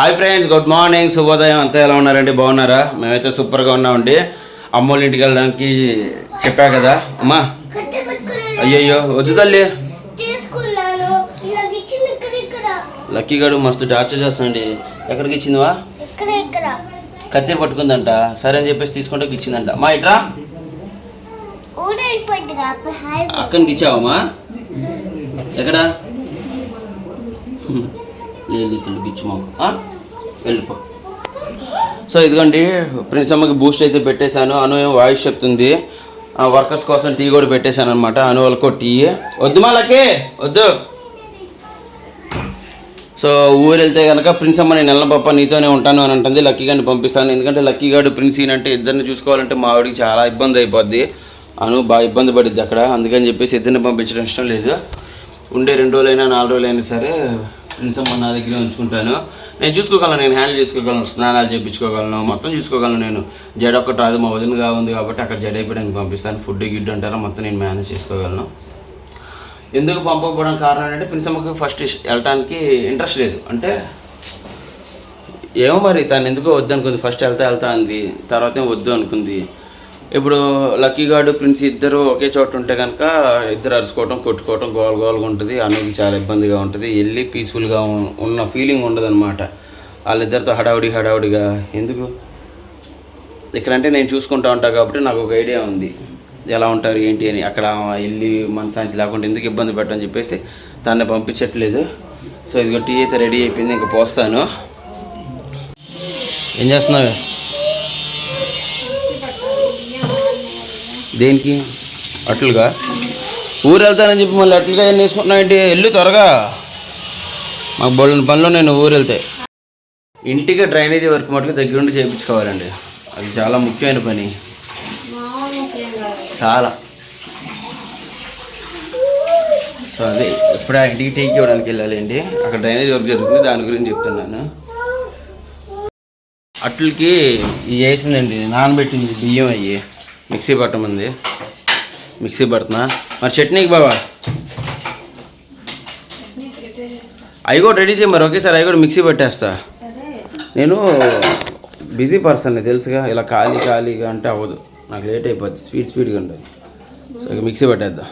Hi friends good morning. శుభోదయం. అంతా ఎలా ఉన్నారండి? బాగున్నారా? మేమైతే సూపర్గా ఉన్నామండి. అమ్మోళ్ళ ఇంటికి వెళ్ళడానికి చెప్పా కదా? అమ్మా. అయ్యయ్యో వద్దు తల్లి. లక్కీ గడు మస్తు టార్చర్ చేస్తానండి ఎక్కడికి ఇచ్చిందివా? కత్తి పట్టుకుందంట. సరే అని చెప్పేసి తీసుకుంటే ఇచ్చిందంట. మా ఇట్రా. అక్కడికి ఇచ్చావమ్మా ఎక్కడ. లేదు తల్లి ఇచ్చుమా వెళ్ళిపో. సో ఇదిగోండి ప్రిన్స్ అమ్మకి బూస్ట్ అయితే పెట్టేశాను. అను ఏం వాయిస్ చెప్తుంది. వర్కర్స్ కోసం టీ కూడా పెట్టేశాను అనమాట అను వాళ్ళకో టీ వద్దు మాలకే వద్దు. సో ఊరు వెళ్తే కనుక ప్రిన్స్ అమ్మ నేను నెల పాప నీతోనే ఉంటాను అని అంటుంది. లక్కీ గారిని పంపిస్తాను. ఎందుకంటే లక్కీ గారు ప్రిన్స్ అంటే ఇద్దరిని చూసుకోవాలంటే మా ఆవిడకి చాలా ఇబ్బంది అయిపోద్ది. అను బాగా ఇబ్బంది పడిద్ది అక్కడ. అందుకని చెప్పేసి ఇద్దరిని పంపించడం ఇష్టం లేదు. ఉండే రెండు రోజులైనా నాలుగు రోజులైనా సరే ప్రిన్స్ నా దగ్గరే ఉంచుకుంటాను. నేను చూసుకోగలను నేను హ్యాండిల్ చేసుకోగలను స్నానాలు చేయించుకోగలను మొత్తం చూసుకోగలను నేను. జడ ఒక్కటి రాదు మా వదినగా ఉంది కాబట్టి అక్కడ జడ అయిపోయడానికి పంపిస్తాను. ఫుడ్ గిడ్ అంటారా మొత్తం నేను మేనేజ్ చేసుకోగలను. ఎందుకు పంపకపోవడం కారణం ఏంటంటే ప్రిన్సమ్మకి ఫస్ట్ వెళ్ళటానికి ఇంట్రెస్ట్ లేదు. అంటే ఏమో మరి తను ఎందుకో వద్దు అనుకుంది ఫస్ట్ వెళ్తా వెళ్తా అంది. తర్వాత వద్దు అనుకుంది. ఇప్పుడు లక్కీ గార్డు ప్రిన్స్ ఇద్దరు ఒకే చోట ఉంటే కనుక ఇద్దరు అరుచుకోవటం కొట్టుకోవటం గోల గోలుగా ఉంటుంది. అనుకి చాలా ఇబ్బందిగా ఉంటుంది. వెళ్ళి పీస్ఫుల్గా ఉన్న ఫీలింగ్ ఉండదు అనమాట వాళ్ళిద్దరితో హడావుడి హడావుడిగా ఎందుకు? ఇక్కడంటే నేను చూసుకుంటా ఉంటాను కాబట్టి నాకు ఒక ఐడియా ఉంది. ఎలా ఉంటారు ఏంటి అని. అక్కడ వెళ్ళి మనశాంతి లేకుండా ఎందుకు ఇబ్బంది పెట్టని చెప్పేసి దాన్ని పంపించట్లేదు. సో ఇదిగో టీ అయితే రెడీ అయిపోయింది ఇంకా పోస్తాను. ఏం చేస్తున్నావు? దేనికి? అట్లుగా? ఊరు వెళ్తానని చెప్పి మళ్ళీ అట్లుగా ఏం వేసుకుంటున్నావు ఏంటి? వెళ్ళు త్వరగా. మాకు బోళ్ళని పనిలో నేను ఊరు వెళ్తే. ఇంటికి డ్రైనేజీ వర్క్ మటుకు దగ్గరుండి చేయించుకోవాలండి. అది చాలా ముఖ్యమైన పని. చాలా. సో అదే ఇప్పుడు ఆ ఇంటికి టేక్ ఇవ్వడానికి వెళ్ళాలండి అక్కడ డ్రైనేజ్ వర్క్ జరుగుతుంది దాని గురించి చెప్తున్నాను. అట్లకి ఇది వేసిందండి నానబెట్టింది బియ్యం అయ్యి. మిక్సీ పట్టమంది మిక్సీ పడుతున్నా. మరి చట్నీకి బావా? అవి కూడా రెడీ చేయి మరి. ఒకేసారి అవి కూడా మిక్సీ పట్టేస్తా. నేను బిజీ పర్సన్ తెలుసుగా. ఇలా ఖాళీ ఖాళీగా అంటే అవ్వదు. నాకు లేట్ అయిపోద్ది. స్పీడ్ స్పీడ్గా ఉంటుంది. సో ఇక మిక్సీ పట్టేద్దాం.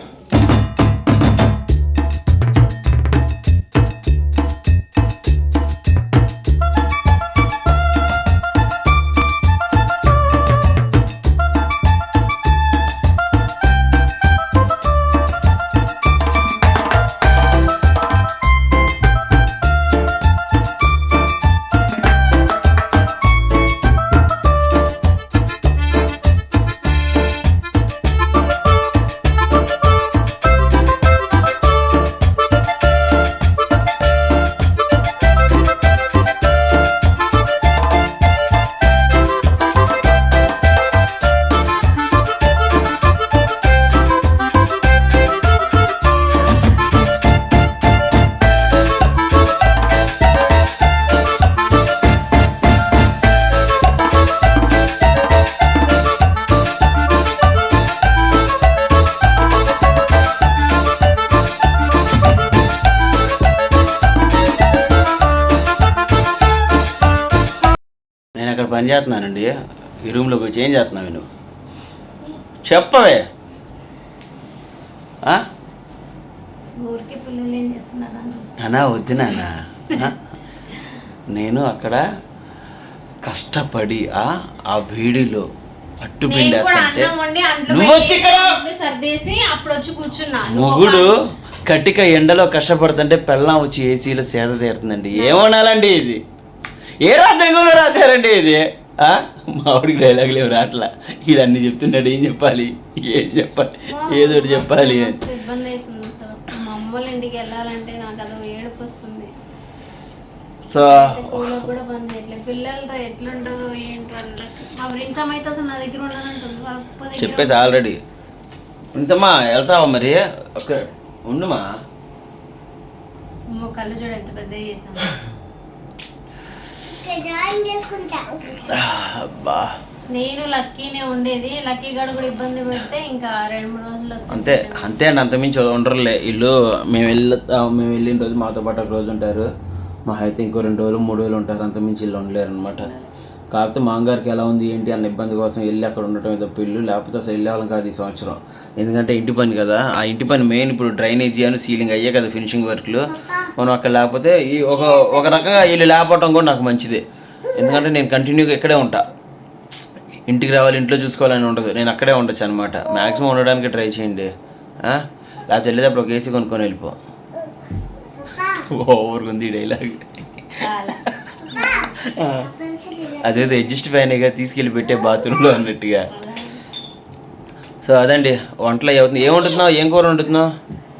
పని చేస్తున్నానండి? ఈ రూమ్లోకి వచ్చి ఏం చేస్తున్నావు నువ్వు చెప్పవే. అని నానా వద్దు నాన్న ఆ? నేను అక్కడ కష్టపడి ఆ ఆ వేడిలో అట్టు నేను పిండేస్తుంటే అంట్లో నువ్వు వచ్చి మొగుడు కట్టిక ఎండలో కష్టపడుతుంటే పెళ్ళం వచ్చి ఏసీలో సేద తీరుతుందండి. ఏమనాలండి ఇది? ఏ రాజ్యాంగంలో రాశారండి ఇది? ఆ? మావిడికి డైలాగ్ లేవు రాట్లా. ఇది అన్ని చెప్తున్నాడు ఏం చెప్పాలి? ఏం చెప్పాలి? ఏదో చెప్పాలి. ఇంటికి వెళ్ళాలంటే నాకు అదో ఏడుపు వస్తుంది. సో స్కూల్లో కూడా పని చేయట్లేదు పిల్లలతో ఎట్లుంటుందో ఏంటో అన్నట్టు మా ఫ్రెండ్స్ అమ్మ అయితే అసలు నా దగ్గర ఉండాలంటుంది. వాళ్ళ అప్ప దగ్గర చెప్పేసి ఆల్రెడీ. ప్రిన్సమ్మా వెళ్తావా మరి? ఒక ఉండుమా? అమ్మో కళ్ళు చూడ ఎంత చేసుకుంటా అబ్బా. నేను లక్కీనే ఉండేది. లక్కీ గడు కూడా ఇబ్బంది పెడితే ఇంకా రెండు మూడు రోజులు అంతే అంతే అండి. అంతమించి ఉండరులే. వీళ్ళు మేము వెళ్తాం మేము వెళ్ళిన రోజు మాతో పాటు ఒక రోజు ఉంటారు. మా అయితే ఇంకో రెండు రోజులు మూడు రోజులు ఉంటారు. అంత మించి ఇల్లు ఉండలేరు అనమాట కాకపోతే మాంగారికి ఎలా ఉంది ఏంటి అన్న ఇబ్బంది కోసం వెళ్ళి అక్కడ ఉండటం ఏదో పిల్లు లేకపోతే అసలు వెళ్ళేవాళ్ళం కాదు ఈ సంవత్సరం. ఎందుకంటే ఇంటి పని కదా. ఆ ఇంటి పని మెయిన్ ఇప్పుడు డ్రైనేజీ అని సీలింగ్ అయ్యే కదా ఫినిషింగ్ వర్క్లు. మనం అక్కడ లేకపోతే ఈ ఒక ఒక రకంగా వీళ్ళు లేకపోవటం కూడా నాకు మంచిదే. ఎందుకంటే నేను కంటిన్యూగా ఇక్కడే ఉంటా. ఇంటికి రావాలి ఇంట్లో చూసుకోవాలని ఉండదు నేను అక్కడే ఉండొచ్చు అనమాట మ్యాక్సిమం ఉండడానికి ట్రై చేయండి. లేకపోతే వెళ్ళేటప్పుడు ఒక ఏసీ కొనుక్కొని వెళ్ళిపో. ఓవర్గా ఉంది డైలాగ్. అదేదో అడ్జస్ట్ ఫ్యాన్గా తీసుకెళ్ళి పెట్టే బాత్రూంలో అన్నట్టుగా. సో అదండి వంటలు అవుతుంది. ఏం వండుతున్నావు? ఏం కూర వండుతున్నావు?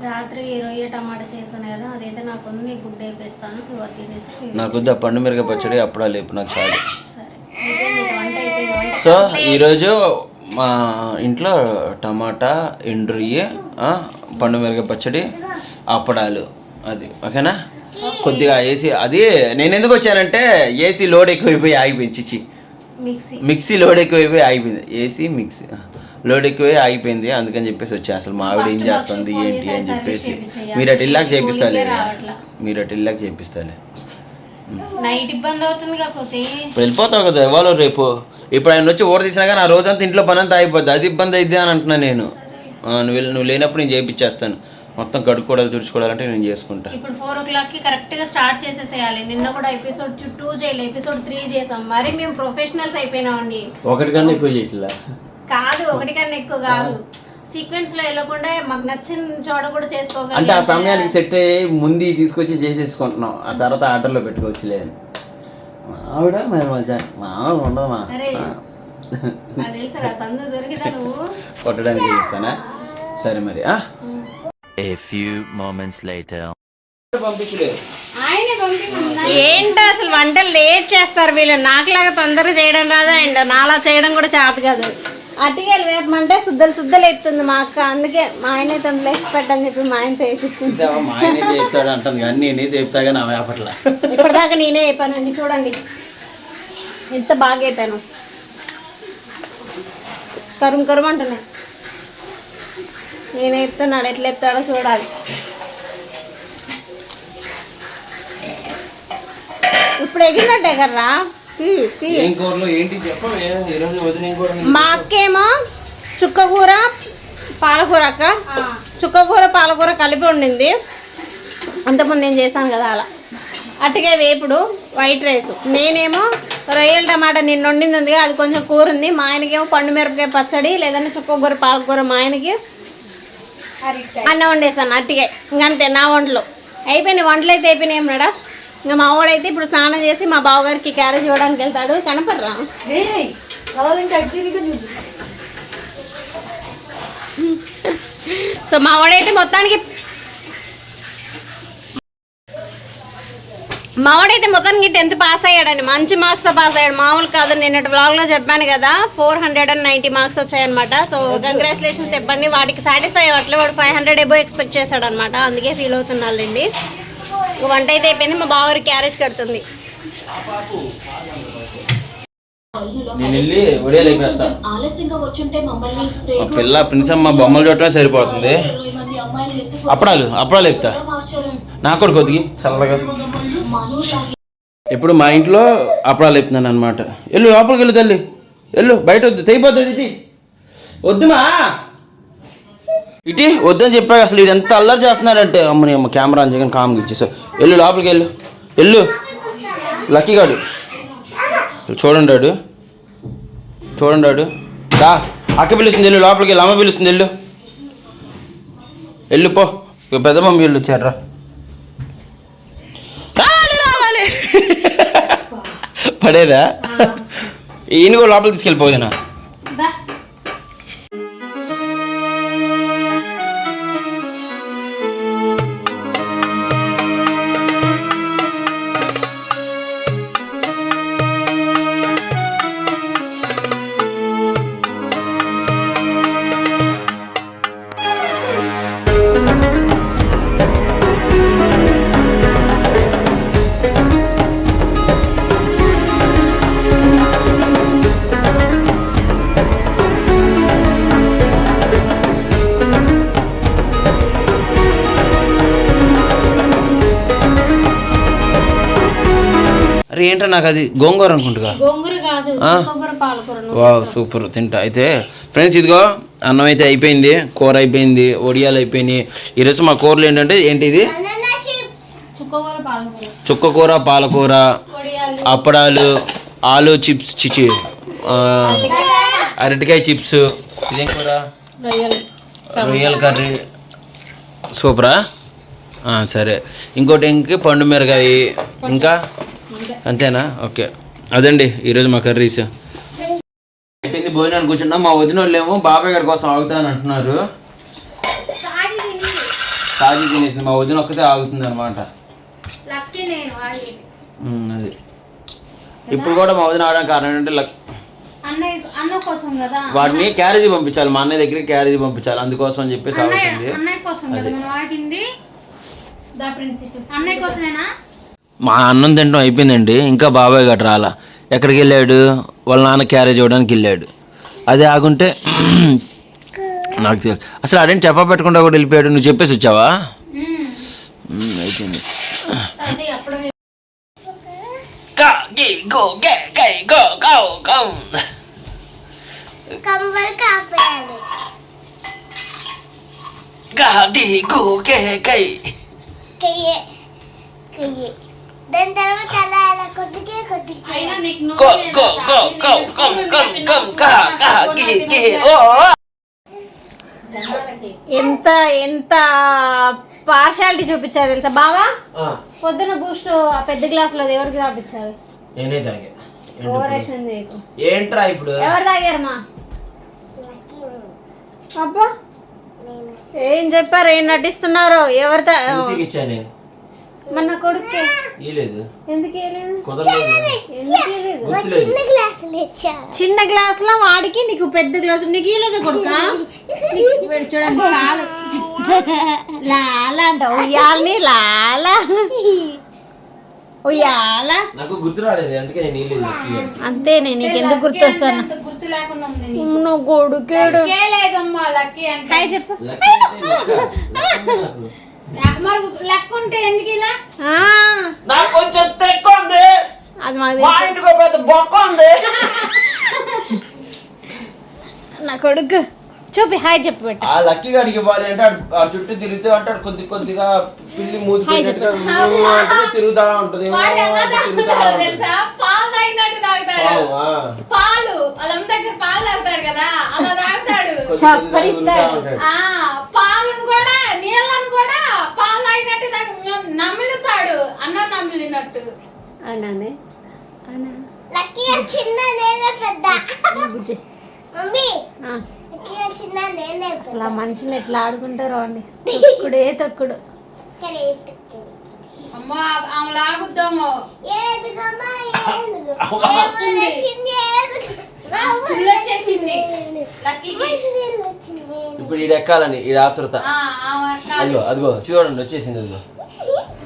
రాత్రి రొయ్య టమాటా చేశాను కదా అదైతే నాకు ఉంది గుడ్డ వేపిస్తాను తినేసి నాకు వద్దు పండు మిరగ పచ్చడి అప్పుడా లేపు నాకు చాలు. సో ఈరోజు మా ఇంట్లో టమాటా ఎండ్రొయ్యి పండు మిరగ పచ్చడి అప్పడాలు అది ఓకేనా? కొద్దిగా ఏసీ అది నేను ఎందుకు వచ్చానంటే ఏసీ లోడ్ ఎక్కువైపోయి ఆగిపోయింది చిచి మిక్సీ. మిక్సీ లోడ్ ఎక్కువైపోయి ఆగిపోయింది ఏసీ మిక్సీ లోడ్ ఎక్కువై ఆగిపోయింది. అందుకని చెప్పేసి వచ్చా. అసలు మా ఆవిడ ఏం చేస్తుంది ఏంటి అని చెప్పేసి. మీరు అటు ఇల్లాక చేపిస్తాలే. రావట్లా. మీరు అటు ఇల్లాక చేపిస్తాలే. నైట్ ఇబ్బంది అవుతుంది కాకపోతే. వెళ్ళిపోతావు కదా ఇవాళ రేపు. ఇప్పుడు ఆయన వచ్చి ఓర తీసినా కానీ ఆ రోజంతా ఇంట్లో పని అంతా అయిపోద్ది. అది ఇబ్బంది అయింది అని అంటున్నా నేను. నువ్వు నువ్వు లేనప్పుడు నేను చేయించేస్తాను మొత్తం కడుక్కోవడాలు తుడుచుకోవాలంటే నేను చేసుకుంటా. ఇప్పుడు ఫోర్ ఓ క్లాక్కి కరెక్ట్గా స్టార్ట్ చేసేసేయాలి. నిన్న కూడా ఎపిసోడ్ టూ చేయలేదు ఎపిసోడ్ త్రీ చేసాం. మరి మేము ప్రొఫెషనల్స్ అయిపోయినామండి. ఒకటి కన్నా ఎక్కువ చేయట్లా? కాదు ఒకటి కన్నా ఎక్కువ కాదు. సీక్వెన్స్లో వెళ్ళకుండా మాకు నచ్చిన చోట కూడా అంటే ఆ చేసుకోగలం సమయానికి సెట్ అయ్యి ముందు తీసుకొచ్చి చేసేసుకుంటున్నాం. ఆ తర్వాత ఆర్డర్లో పెట్టుకోవచ్చులే అని. మా ఆవిడ మరి మజా మా ఆవిడ ఉండదు మా. అరే. నాకు తెలుసా సందు దొరికిదా నువ్వు. కొట్టడానికి చేస్తానా సరే మరి ఆ? A few moments later. పంపించలేదు? ఆయనే ఏంటి అసలు వంటలు లేట్ చేస్తారు వీళ్ళు. నాకులాగా తొందరగా చేయడం రాదా? అండ్ నాలా చేయడం కూడా చేత కాదు. అట్టిగా వేపమంటే శుద్ధలు శుద్ధలు ఎత్తుంది మా అక్క. అందుకే మా ఆయనే తొందరలు పెట్టని చెప్పి మా ఆయనతో వేపిస్తుంది చూసావా, మా ఆయనే చెప్తాడు అంటుంది కానీ నేనే చెప్తా కానీ ఆమె ఆపట్ల ఇప్పటిదాకా నేనే చెప్పానండి చూడండి. ఎంత బాగా చెప్పాను కరుం కరుం అంటున్నాయి. నేనే చెప్తున్నాడు ఎట్లా చెప్తాడో చూడాలి. ఇప్పుడు ఎగిరినట్టే కర్రా. ఏం కూరలో ఏంటి చెప్పవే? ఈరోజు వదిన ఏం కూర మా అక్కేమో చుక్కకూర పాలకూర అక్క. చుక్కకూర పాలకూర కలిపి ఉండింది అంతకుముందు నేను చేశాను కదా అలా. అట్టుగా వేపుడు వైట్ రైస్. నేనేమో రొయ్యల టమాటా నిన్న వండింది ఉంది అది కొంచెం కూర ఉంది. మా ఆయనకేమో పండు మిరపకాయ పచ్చడి లేదంటే చుక్కకూర పాలకూర మా ఆయనకి అన్నం వండేసాను అట్టిగా ఇంకంతే నా వంటలు. అయిపోయినాయి వంటలు అయితే అయిపోయినాయి మేడం ఇంకా మా వాడైతే ఇప్పుడు స్నానం చేసి మా బావగారికి క్యారేజ్ ఇవ్వడానికి వెళ్తాడు. కనపడరా? సో మా వాడైతే మొత్తానికి మా వాడైతే మొత్తానికి టెన్త్ పాస్ అయ్యాడని మంచి మార్క్స్తో పాస్ అయ్యాడు. మామూలు కాదు నేను బ్లాగ్లో చెప్పాను కదా four hundred and ninety marks వచ్చాయన్నమాట. సో కంగ్రాచులేషన్స్ చెప్పండి. వాటికి సాటిస్ఫై అవ్వట్లేదు. వాడు ఫైవ్ హండ్రెడ్ ఎబో ఎక్స్పెక్ట్ చేశాడు అనమాట అందుకే ఫీల్ అవుతున్నాళ్ళండి. వంట అయితే అయిపోయింది. మా బావగారి క్యారేజ్ కడుతుంది. పిల్ల ప్రిన్సమ్మ బొమ్మలు చూడటమే సరిపోతుంది. అప్పడాలు అప్పడాలు చెప్తా ఆశ్చర్యం. నాకు కూడా కొద్దిగి చల్లగా. ఇప్పుడు మా ఇంట్లో అప్పడాలు చెప్తున్నాను అనమాట వెళ్ళు లోపలికి వెళ్ళు తల్లి. వెళ్ళు బయట వద్దు తెగిపోతుంది వద్దుమా? ఇటీ వద్దని చెప్పాక అసలు ఇది ఎంత అల్లరి చేస్తున్నాడంటే. అమ్మని అమ్మ కెమెరా అని చెప్పి కామ్గా ఇచ్చేసా. వెళ్ళు లోపలికి వెళ్ళు. వెళ్ళు. లక్కీ గాడు. చూడండి వాడు. చూడండి వాడు. దా అక్క పిలుస్తుంది వెళ్ళు లోపలికి వెళ్ళి అమ్మ పిలుస్తుంది వెళ్ళు. వెళ్ళు పో. పెద్ద మమ్మీ వెళ్ళు వచ్చారా పడేదా? ఈయన కూడా లోపలికి తీసుకెళ్ళిపోదినా? ఏంటో నాకు అది గోంగూర అనుకుంటుగా గోంగూర కాదు ఆ? చుక్కకూర పాలకూర నువ్వు వావ్ సూపర్ తింటా. అయితే ఫ్రెండ్స్ ఇదిగో అన్నం అయితే అయిపోయింది కూర అయిపోయింది ఒడియాలు అయిపోయినాయి. ఈరోజు మా కూరలు ఏంటంటే ఏంటి ఇది? చిప్స్ చుక్కకూర పాలకూర. అప్పడాలు ఆలు చిప్స్ చిచి అరటికాయ. చిప్స్ ఇదేం కూర? రొయ్యలు. కర్రీ. సూపరా? ఆ, సరే. ఇంకోటి ఇంక పండు మిరగాయ ఇంకా? అంతేనా? ఓకే. అదండి ఈరోజు మా కర్రీస్ అయిపోయింది భోజనానికి కూర్చున్నా. మా వదిన వాళ్ళు ఏమో బాబాయ్ గారి కోసం ఆగుతాను అంటున్నారు. తాజీ తినేసింది. మా వదిన ఒక్కతే ఆగుతుంది అనమాట. లక్కీ నేను ఆగేది. అది. ఇప్పుడు కూడా మా వదిన ఆడడానికి కారణం ఏంటంటే లక్ అన్నయ్య అన్న కోసం కదా. వాడిని క్యారేజీ పంపించాలి. మా అన్నయ్య దగ్గరికి క్యారేజీ పంపించాలి. అందుకోసం అని చెప్పేసి ఆగుతుంది. అన్నయ్య కోసం మా అన్నం తినడం అయిపోయిందండి. ఇంకా బాబాయ్ గట్రా రాలా. ఎక్కడికి వెళ్ళాడు? వాళ్ళ నాన్న క్యారేజ్ ఇవ్వడానికి వెళ్ళాడు. అదే ఆగుంటే నాకు తెలుసు అసలు అదేంటి చెప్పా పెట్టకుండా కూడా వెళ్ళిపోయాడు? నువ్వు చెప్పేసి వచ్చావా? అయిపోయింది. దాని తర్వాత అలా అలా కొద్దికే. ఎంత ఎంత పార్షాలిటీ చూపించారు తెలుసా? బావా? పొద్దున బూస్ట్ ఆ పెద్ద గ్లాస్లో ఎవరికి తాపించారు నేనే తాగా. చేయకు ఏంట్రా ఇప్పుడు? ఎవరు తాగారమ్మా అబ్బా. ఏం చెప్పారు? ఏం నటిస్తున్నారు? ఎవరు ఇచ్చానే. మన కొడుకే ఇలేదు ఎందుకు ఎందుకు వేయలేదు? చిన్న గ్లాసులు ఇచ్చారు చిన్న గ్లాస్లో వాడికి నీకు పెద్ద గ్లాసు. నీకు ఇవ్వలేదు కొడుక? చూడండి కాలు. లాల అంట ఉయ్యాలని లాల. ఉయ్యాల. నాకు గుర్తు రాలేదు అందుకే నేను ఇలేదు అంతే నేను నీకు ఎందుకు గుర్తొస్తాను? గుర్తు లేకుండా ఉంది నువ్వు కొడుకేడు. లేదమ్మా లక్కీ అంటే. హాయ్ చెప్పు. నాకు కొంచెం ఎక్కువ ఉంది. మా. ఇంటికి ఒక పెద్ద బొక్క ఉంది. నా కొడుకు. చూపి హాయ్ చెప్పు పెట్ట. ఆ లక్కీ గారికి ఇవ్వాలి అంటే ఆ చుట్టూ తిరుగుతూ అంటాడు కొద్ది కొద్దిగా పిల్లి మూతి పెట్టినట్టుగా ఊ అంటూ తిరుగుతా ఉంటుంది. తెలుసా? పాలు తాగినట్టు తాగుతాడు. పాలు దగ్గర తాగుతాడు కదా అలా తాగుతాడు. ఆ పాలను కూడా నీళ్ళను కూడా పాలు తాగినట్టు తాగు- నమిలుతాడు. అన్నం నమిలినట్టు అవునండి అవునా లక్కీ చిన్న నేనే పెద్ద? బుజ్జి. మమ్మీ ఆ, లక్కీ చిన్న నేనే అసలు ఆ మనిషిని ఎట్లా ఆడుకుంటారో అండి. తొక్కుడే తొక్కుడు. ఇప్పుడు ఈడ ఎక్కాలని ఈడ ఆతృత. అదిగో అదిగో చూడండి వచ్చేసింది అదిగో.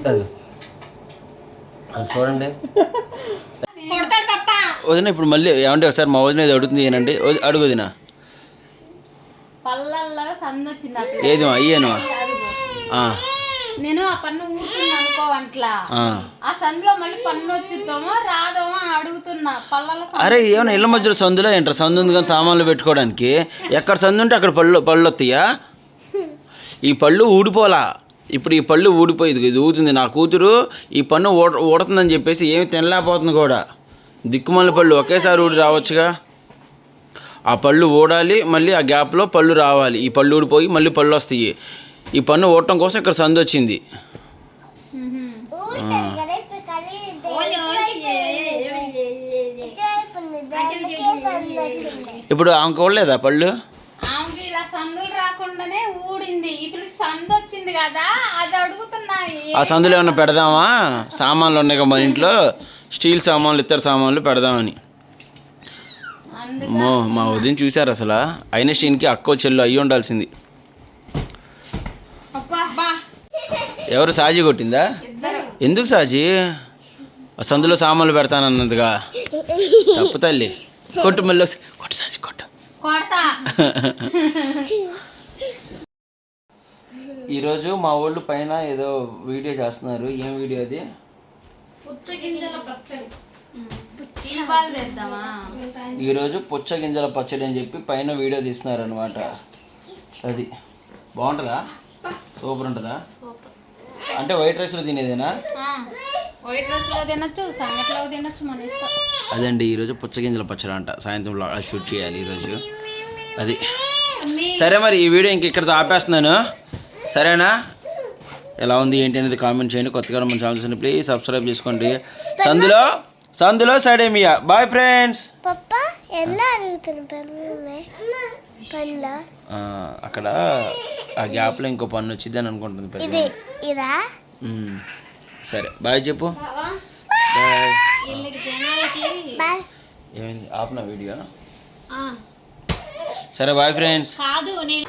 అదిగో. అది చూడండి. వదిన ఇప్పుడు మళ్ళీ ఏమంటే ఒకసారి మా వదిన ఏదో అడుగుతుంది ఏనండి. వది- అడుగు వదిన పళ్ళల్లో సందు వచ్చింది ఏది అయ్యాను? నేను ఆ పన్ను ఊరుతున్నా అనుకో అట్లా. ఆ. సందులో మళ్ళీ పన్ను వచ్చుద్దామో రాదోమో అడుగుతున్నా. పళ్ళలో అరే ఏమైనా ఇళ్ళ మధ్యలో సందులో ఏంటారు? సందు ఉంది కానీ సామాన్లు పెట్టుకోవడానికి. ఎక్కడ సందు ఉంటే అక్కడ పళ్ళు పళ్ళు వస్తాయా? ఈ పళ్ళు ఊడిపోలా. ఇప్పుడు ఈ పళ్ళు ఊడిపోయింది ఇది ఊతుంది నా కూతురు ఈ పన్ను ఊడ ఊడుతుందని చెప్పేసి ఏమి తినలేకపోతుంది కూడా. దిక్కుమాల పళ్ళు ఒకేసారి ఊడి రావచ్చుగా. ఆ పళ్ళు ఊడాలి మళ్ళీ ఆ గ్యాప్లో పళ్ళు రావాలి. ఈ పళ్ళు ఊడిపోయి మళ్ళీ పళ్ళు వస్తాయి. ఈ పన్ను ఊడటం కోసం ఇక్కడ సందు వచ్చింది. ఇప్పుడు ఆమెకు ఊడలేదా పళ్ళు? ఆ సందులో ఏమన్నా పెడదామా? సామాన్లు ఉన్నాయి కదా మన ఇంట్లో. స్టీల్ సామాన్లు ఇతర సామాన్లు పెడదామని. అమ్మో మా వదిన చూశారు అసలు. ఐన్స్టీన్కి అక్కో చెల్లు అయ్యి ఉండాల్సింది. ఎవరు సాజీ కొట్టిందా? ఎందుకు సాజీ? ఆ సందులో సామాన్లు పెడతానన్నదిగా. తప్పు తల్లి. కొట్టు మళ్ళీ. కొట్టు సాజీ కొట్టు. కొడతా. ఈరోజు మా వాళ్ళు పైన ఏదో వీడియో చేస్తున్నారు. ఏం వీడియో అది? ఈరోజు పుచ్చ గింజల పచ్చడి అని చెప్పి పైన వీడియో తీస్తున్నారు అనమాట అది బాగుంటుందా? సూపర్ ఉంటుందా? అంటే వైట్ రైస్లో తినేదేనా? వైట్ రైస్లో తినొచ్చు సంగట్లో తినొచ్చు మన ఇష్టం. అదండి ఈరోజు పుచ్చగింజల పచ్చడి అంట. సాయంత్రం షూట్ చేయాలి ఈరోజు. అది. సరే మరి ఈ వీడియో ఇంక ఇక్కడితో ఆపేస్తున్నాను. సరేనా? ఎలా ఉంది ఏంటి అనేది కామెంట్ చేయండి. కొత్తగా మన ఛానల్స్ని ప్లీజ్ సబ్స్క్రైబ్ చేసుకోండి. సందులో సందులో సడేమియా? బాయ్ ఫ్రెండ్స్ పప్ప ఎలా అడుగుతున్న పనులు? అక్కడ ఆ గ్యాప్లో ఇంకో పన్ను వచ్చింది అని అనుకుంటుంది పెద్ద ఇది. సరే బాయ్ చెప్పు. బాయ్ ఏమైంది? ఆపన వీడియో? సరే బాయ్ ఫ్రెండ్స్ కాదు నేను